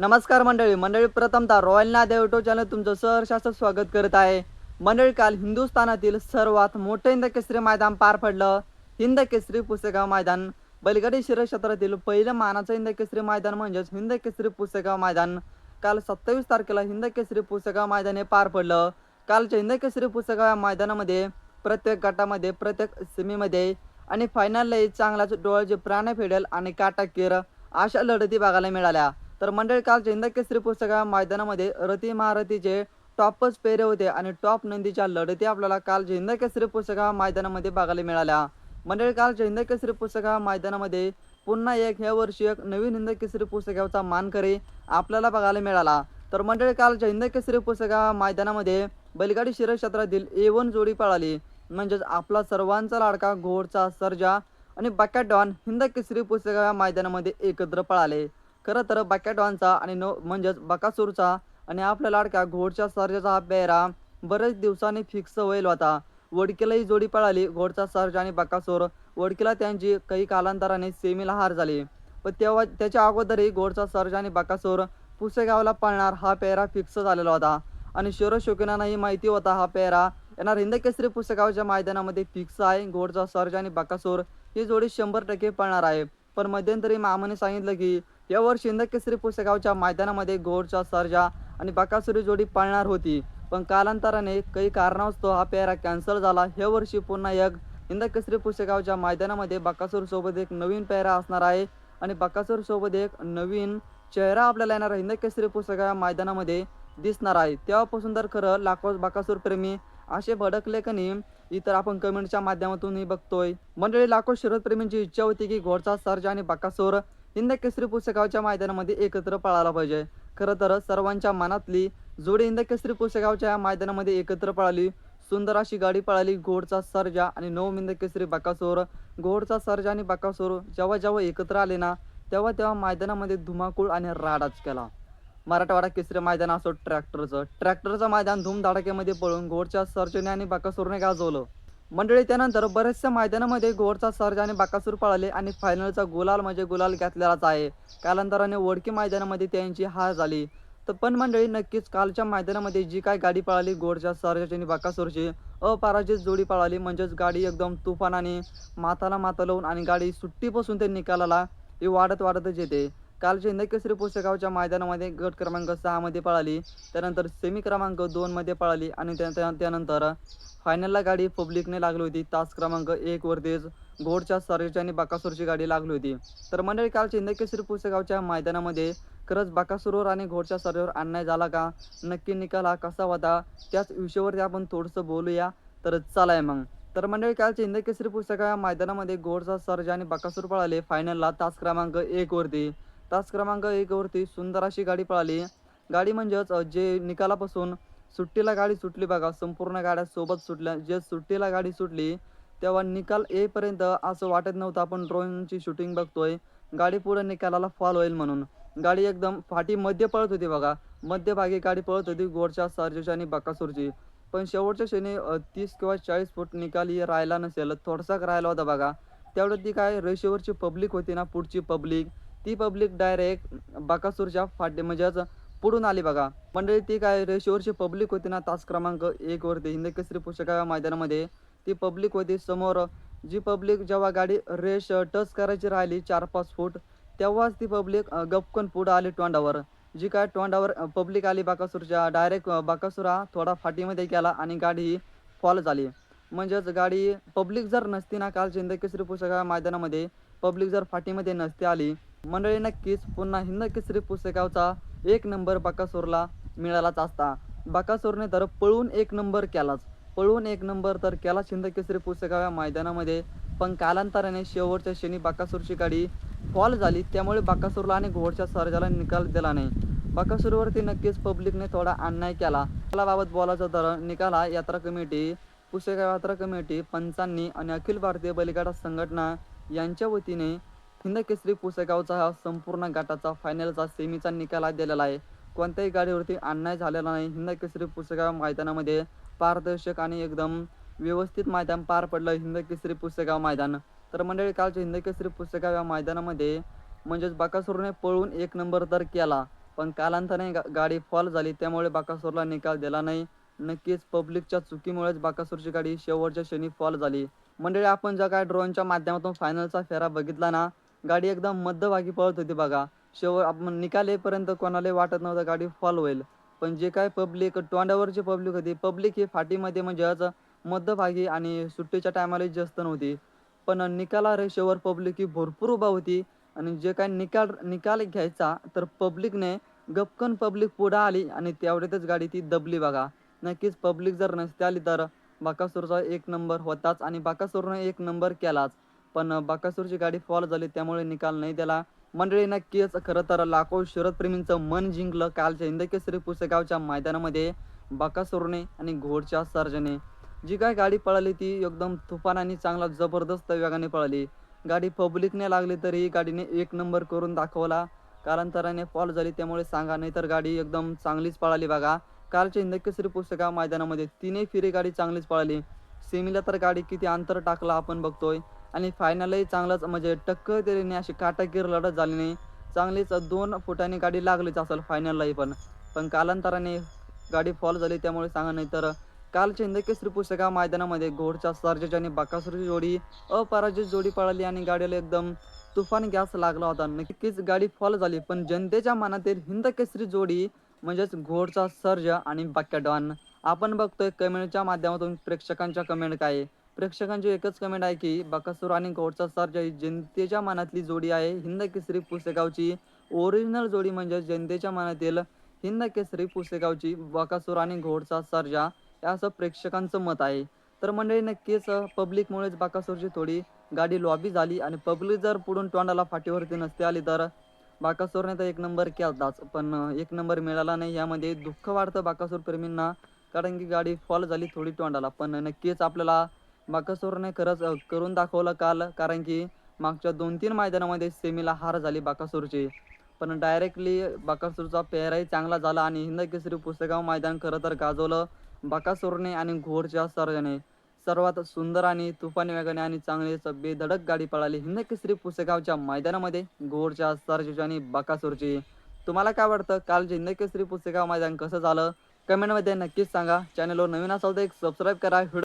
नमस्कार मंडळी मंडळी प्रथमतः रॉयल नाद युट्यूब चॅनल तुमचं सहर्षाचं स्वागत करत आहे. मंडळी काल हिंदुस्थानातील सर्वात मोठं हिंद केसरी मैदान पार पडलं. हिंद केसरी पुसेगाव मैदान. बलगडी शिरक्षेत्रातील पहिलं मानाचं हिंद केसरी मैदान म्हणजेच हिंद केसरी पुसेगाव मैदान. काल सत्तावीस तारखेला हिंद केसरी पुसेगाव मैदान हे पार पडलं. कालच्या हिंद केसरी पुसेगाव या मैदानामध्ये प्रत्येक गटामध्ये प्रत्येक सेमीमध्ये आणि फायनललाही चांगलाच डोळ्याचे प्राण फेडेल आणि काटाकीर अशा लढती बघायला मिळाल्या. तर मंडळी काल हिंद केसरी पुस्तका मैदानामध्ये रती महारथीचे टॉपच पेरे होते आणि टॉप नंदीच्या लढती आपल्याला काल हिंद केसरी पुस्तका मैदानामध्ये बघायला मिळाल्या. मंडळी काल हिंद केसरी पुस्तका मैदानामध्ये पुन्हा एक ह्या वर्षी एक नवीन हिंद केसरी पुस्तकाचा मानकरी आपल्याला बघायला मिळाला. तर मंडळी काल हिंद केसरी पुस्तका मैदानामध्ये बैलगाडी शिरक्षेत्रातील ए वन जोडी पळाली. म्हणजेच आपला सर्वांचा लाडका घोडचा सर्जा आणि बॅकॅटॉन हिंद केसरी पुस्तका मैदानामध्ये एकत्र पळाले. खरं तर बॅकॅटॉनचा आणि नो म्हणजेच बकासूरचा आणि आपल्या लाडक्या घोडच्या सर्जाचा हा पेहरा बरेच दिवसांनी फिक्स होईल होता वडकीला ही जोडी पळाली घोडचा सर्ज आणि बकासूर. वडकीला त्यांची काही कालांतराने सेमीला हार झाली. पण तेव्हा त्याच्या अगोदरही घोडचा सर्ज आणि बकासूर पुसेगावला पळणार हा पेहरा फिक्स झालेला होता. आणि शोकीनांनाही माहिती होता हा पेहरा येणार हिंदकेसरी पुसेगावच्या मैदानामध्ये फिक्स आहे. घोडचा सर्ज आणि बकासूर ही जोडी शंभर टक्के पळणार आहे. पण मध्यंतरी मामाने सांगितलं की या वर्षी हिंद पुसेगावच्या मैदानामध्ये घोडचा सर्जा आणि बकासुरी जोडी पळणार होती. पण कालांतराने काही कारणास्तव हा पेहरा कॅन्सल झाला. ह्या वर्षी पुन्हा एक इंदकेसरी केसरी पुसेगावच्या मैदानामध्ये बकासूर सोबत एक नवीन पेहरा असणार आहे आणि बकासूर सोबत एक नवीन चेहरा आपल्याला येणार इंदकेसरी पुस्तकाच्या पुसेगाव या मैदानामध्ये दिसणार आहे. तेव्हापासून तर खरं लाखो बकासूर प्रेमी असे भडकले का नाही इतर आपण कमेंटच्या माध्यमातूनही बघतोय. मंडळी लाखो शरदप्रेमींची इच्छा होती की घोडचा सर्ज आणि बकासूर इंदा केसरी पुसेगावच्या मैदानामध्ये एकत्र पळायला पाहिजे. खरं तर सर्वांच्या मनातली जोडी इंदा केसरी पुसेगावच्या मैदानामध्ये एकत्र पळाली. सुंदर अशी गाडी पळाली घोडचा सर्जा आणि नऊ हिंद केसरी बाकासोर. घोडचा सर्जा आणि बाकासोर जेव्हा जेव्हा एकत्र आले ना तेव्हा तेव्हा मैदानामध्ये धुमाकूळ आणि राडाच केला. मराठवाडा केसरी मैदान असो ट्रॅक्टरचं. ट्रॅक्टरचं मैदान धूमधडाक्यामध्ये पळून घोडच्या सर्जने आणि बाकासोरने गाजवलं. मंडळी त्यानंतर बऱ्याचशा मैदानामध्ये घोडचा सर्ज आणि बाकासूर पळाले आणि फायनलचा गुलाल म्हणजे गुलाल घेतलेलाच आहे. कालांतराने वडकी मैदानामध्ये त्यांची हार झाली. तर पण मंडळी नक्कीच कालच्या मैदानामध्ये जी काय गाडी पळाली घोडच्या सर्जाची आणि बाकासूरची अपराजित जोडी पळाली म्हणजेच गाडी एकदम तुफानाने माथाला माथा लावून आणि गाडी सुट्टीपासून ते निकालाला ही वाढत वाढतच येते. काल चेन्नई केसरी पुस्तकावच्या मैदानामध्ये गट क्रमांक सहामध्ये पळाली त्यानंतर सेमी क्रमांक दोनमध्ये पळाली आणि त्या- त्या- त्यानंतर फायनलला गाडी पब्लिकने लागली होती. तास क्रमांक एकवरतीच घोडच्या सर्जेची आणि बाकासूरची गाडी लागली होती. तर मंडळी काल चेन्नई केसरी पुस्तकावच्या मैदानामध्ये खरंच बाकासूरवर आणि घोडच्या सर्जेवर अन्याय झाला का? नक्की निकाल हा कसा होता? त्याच विषयावरती आपण थोडंसं बोलूया. तर चालाय मग. तर मंडळी काल चेन्नई केसरी पुस्तका मैदानामध्ये घोडचा सर्ज आणि बाकासूर पळाले. फायनलला तास क्रमांक एकवरती तास क्रमांक एक वरती सुंदर अशी गाडी पळाली. गाडी म्हणजेच जे निकालापासून सुट्टीला गाडी सुटली बघा संपूर्ण गाड्या सोबत सुटल्या. जे सुट्टीला गाडी सुटली तेव्हा निकाल येईपर्यंत असं वाटत नव्हतं आपण ड्रोनची शूटिंग बघतोय. गाडी पुढे निकालाला फॉल होईल म्हणून. गाडी एकदम फाटी मध्य पळत होती बघा. मध्यभागी गाडी पळत होती गोडच्या सर्जेची आणि बकासूरची. पण शेवटच्या क्षणी तीस किंवा चाळीस फूट निकाली राहिला नसेल थोडसाक राहिला होता बघा. तेवढं ती काय रेषेवरची पब्लिक होती ना पुढची पब्लिक ती पब्लिक डायरेक्ट बाकासूरच्या फाटे म्हणजेच पुढून आली बघा. मंडळी ती काय रेषेवरची पब्लिक होती ना तास क्रमांक एक वरती. हिंद केसरी पुस्तका मैदानामध्ये ती पब्लिक होती. समोर जी पब्लिक जेव्हा गाडी रेष टच करायची राहिली चार पाच फूट तेव्हाच ती पब्लिक गपकन पुढं आली टोंडावर जी काय तोंडावर पब्लिक आली बाकासूरच्या डायरेक्ट बाकासुरा थोडा फाटीमध्ये गेला आणि गाडी ही फॉल झाली. म्हणजेच गाडी पब्लिक जर नसती ना काल हिंद केसरी पुस्तका मैदानामध्ये पब्लिक जर फाटीमध्ये नसती आली मंडळी नक्कीच पुन्हा हिंद केसरी पुस्तकावचा एक नंबर बकासूरला मिळालाच असता. बाकासूरने तर पळून एक नंबर केलाच. पळून एक नंबर तर केलाच हिंद केसरी पुस्तका या मैदानामध्ये. पण कालांतराने शेवटच्या क्षणी बाकासूरची गाडी फॉल झाली. त्यामुळे बाकासूरला आणि घोडच्या सर्जाला निकाल दिला नाही. बाकासूरवरती नक्कीच पब्लिकने थोडा अन्याय केला. बाबत बोलायचं तर निकाल हा यात्रा कमिटी पुस्तक यात्रा कमिटी पंचांनी आणि अखिल भारतीय बलिगाडा संघटना यांच्या वतीने हिंद केसरी पुसेगावचा हा संपूर्ण गटाचा फायनलचा सेमीचा निकाल हा दिलेला आहे. कोणत्याही गाडीवरती अन्याय झालेला नाही. हिंद केसरी पुसेगाव मैदानामध्ये पारदर्शक आणि एकदम व्यवस्थित मैदान पार पडलं हिंद केसरी पुसेगाव मैदान. तर मंडळी कालच्या हिंद केसरी पुसेगाव या मैदानामध्ये म्हणजेच बकासूरने पळून एक नंबर तर केला. पण कालांतराने गा गाडी फॉल झाली. त्यामुळे बाकासूरला निकाल दिला नाही. नक्कीच पब्लिकच्या चुकीमुळेच बाकासूरची गाडी शेवटच्या क्षणी फॉल झाली. मंडळी आपण ज्या काय ड्रोनच्या माध्यमातून फायनलचा फेरा बघितला ना गाडी एकदम मध्यभागी पळत होती बघा. शेवट आपण निकाल येईपर्यंत कोणालाही वाटत नव्हतं गाडी फॉल होईल. पण जे काय पब्लिक तोंडावरची पब्लिक होती पब्लिक ही फाटीमध्ये म्हणजेच मध्यभागी आणि सुट्टीच्या टायमाला जास्त नव्हती. पण निकाला रेषेवर पब्लिक ही भरपूर उभा होती आणि जे काय निकाल निकाल घ्यायचा तर पब्लिकने गपकन पब्लिक पुढं आली आणि तेवढ्यातच गाडी ती दबली बघा. नक्कीच पब्लिक जर नसते आली तर बाकासूरचा एक नंबर होताच आणि बाकासूरने एक नंबर केलाच. पण बाकासूरची गाडी फॉल झाली त्यामुळे निकाल नाही दिला. मंडळी नक्कीच खरं तर लाखो शरदप्रेमींचं मन जिंकलं कालच्या हिंदकेसरी पुसेगावच्या मैदानामध्ये बाकासूरने आणि घोडच्या सर्जने. जी काय गाडी पळाली ती एकदम तुफान आणि चांगला जबरदस्त वेगाने पळाली. गाडी पब्लिकने लागली तरी गाडीने एक नंबर करून दाखवला. कालांतराने फॉल झाली त्यामुळे सांगा नाही तर गाडी एकदम चांगलीच पळाली बघा. कालच्या हिंदकेसरी पुस्तका मैदानामध्ये तीनही फिरी गाडी चांगलीच पळाली. सेमीला तर गाडी किती अंतर टाकला आपण बघतोय. आणि फायनलही चांगलंच म्हणजे टक्कर तरी अशी काटाकीर लढत झाली नाही. चांगलीच दोन फुटाने गाडी लागलीच असेल फायनललाही पण. पण कालांतराने गाडी फॉल झाली त्यामुळे सांगा नाही तर कालच्या हिंदकेसरी पुस्तका मैदानामध्ये घोडच्या सर्जेच आणि बाकासुरची जोडी अपराजित जोडी पळाली आणि गाडीला एकदम तुफान गॅस लागला होता. नक्कीच गाडी फॉल झाली पण जनतेच्या मनातील हिंदकेसरी जोडी म्हणजेच घोडचा सर्ज आणि बाक्या डॉन आपण बघतोय कमेंटच्या माध्यमातून प्रेक्षकांच्या कमेंट काय आहे. प्रेक्षकांची एकच कमेंट आहे की बकासूर आणि घोडचा सर्ज ही जनतेच्या मनातली जोडी आहे हिंद केसरी पुसेगावची. ओरिजिनल जोडी म्हणजे जनतेच्या मनातील हिंद केसरी पुसेगावची बकासूर आणि घोडचा सर्जा हे असं प्रेक्षकांचं मत आहे. तर मंडळी नक्कीच पब्लिकमुळेच बाकासूरची थोडी गाडी लॉबी झाली आणि पब्लिक जर पुढून तोंडाला फाटीवरती नसते आली तर बाकासूरने तर एक नंबर केलाच पण एक नंबर मिळाला नाही. यामध्ये दुःख वाढतं बाकासूर प्रेमींना कारण की गाडी फॉल झाली थोडी तोंडाला. पण नक्कीच आपल्याला बाकासूरने खरंच करून दाखवलं काल कारण की मागच्या दोन तीन मैदानामध्ये सेमीला हार झाली बाकासूरची. पण डायरेक्टली बाकासूरचा पेहराही चांगला झाला आणि हिंद केसरी पुस्तकाव मैदान खरं तर गाजवलं बाकासूरने आणि घोरच्या सर्जने. सर्वात सुंदर आणि तुफानी वेगाने आणि चांगलीच बेधडक गाडी पळाली हिंद केसरी पुसेगावच्या मैदानामध्ये घोरच्या सर्जेची आणि बाकासूरची. तुम्हाला काय वाटतं? काल हिंद केसरी पुसेगाव मैदान कसं झालं? कमेंटमध्ये नक्कीच सांगा. चॅनलवर नवीन असाल तर एक सबस्क्राईब करा.